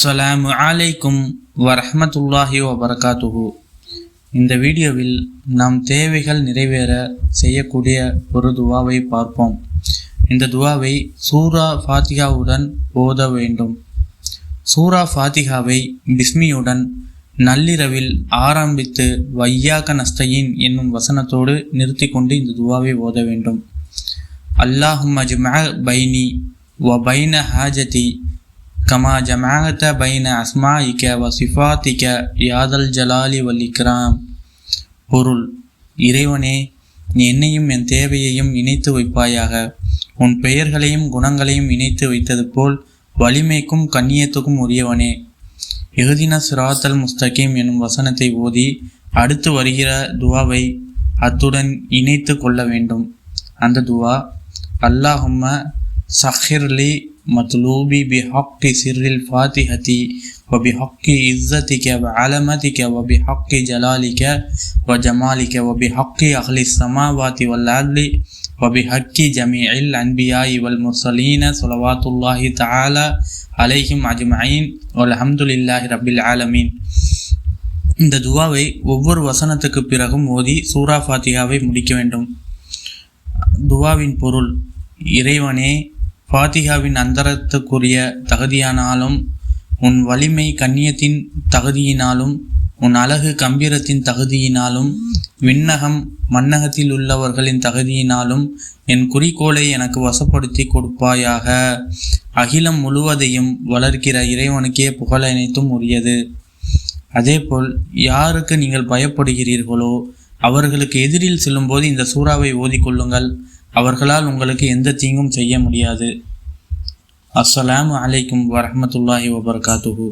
அஸ்ஸலாமு அலைக்கும் வரஹ்மத்துல்லாஹி வபரகாத்துஹு இந்த வீடியோவில் நம் தேவைகள் நிறைவேற செய்யக்கூடிய ஒரு துவாவை பார்ப்போம். இந்த துவாவை சூரா ஃபாத்திகாவுடன் ஓத வேண்டும். சூரா ஃபாத்திகாவை பிஸ்மியுடன் நள்ளிரவில் ஆரம்பித்து வையாக நஸ்தையின் என்னும் வசனத்தோடு நிறுத்தி கொண்டு இந்த துவாவை ஓத வேண்டும். அல்லாஹும் அஜ்ம பைனி வ பைன ஹாஜதி கமா ஜமாகத பைன அஸ்மாயிக்க வ சிஃபாத்திக்க யாதல் ஜலாலி வல் பொருள் இறைவனே நீ என்னையும் என் தேவையையும் இணைத்து வைப்பாயாக. உன் பெயர்களையும் குணங்களையும் இணைத்து வைத்தது போல் வலிமைக்கும் கண்ணியத்துக்கும் உரியவனே. எகுதின சிராத்தல் முஸ்தகீம் எனும் வசனத்தை ஓதி அடுத்து வருகிற துவாவை அத்துடன் இணைத்து கொள்ள வேண்டும். அந்த துவா அல்லாஹும்ம சஹிர்லி மத்லூபி பிஹக்கி சிர்ரில் ஃபாத்திஹதி وبحق عزتك وعلمتك وبحق جلالك وجمالك وبحق أهل السماوات والأرض وبحق جميع الأنبياء والمرسلين صلوات الله تعالى عليهم أجمعين والحمد لله رب العالمين இந்த துவாவை ஒவ்வொரு வசனத்துக்கு பிறகும் ஓதி சூரா ஃபாத்திகாவை முடிக்க வேண்டும் துவாவின் பொருள் இறைவனே ஃபாத்திகாவின் அந்தரத்துக்குரிய தகுதியானாலும் உன் வலிமை கண்ணியத்தின் தகுதியினாலும் உன் அழகு கம்பீரத்தின் தகுதியினாலும் விண்ணகம் மன்னகத்தில் உள்ளவர்களின் தகுதியினாலும் என் குறிக்கோளை எனக்கு வசப்படுத்தி கொடுப்பாயாக. அகிலம் முழுவதையும் வளர்க்கிற இறைவனுக்கே புகழ் அனைத்தும் உரியது. அதேபோல் யாருக்கு நீங்கள் பயப்படுகிறீர்களோ அவர்களுக்கு எதிரில் செல்லும்போது இந்த சூறாவை ஓதிக்கொள்ளுங்கள் அவர்களால் உங்களுக்கு எந்த தீங்கும் செய்ய முடியாது. அஸ்ஸலாமு அலைக்கும் வரமத்துல்லாஹி வபரகாத்துஹு.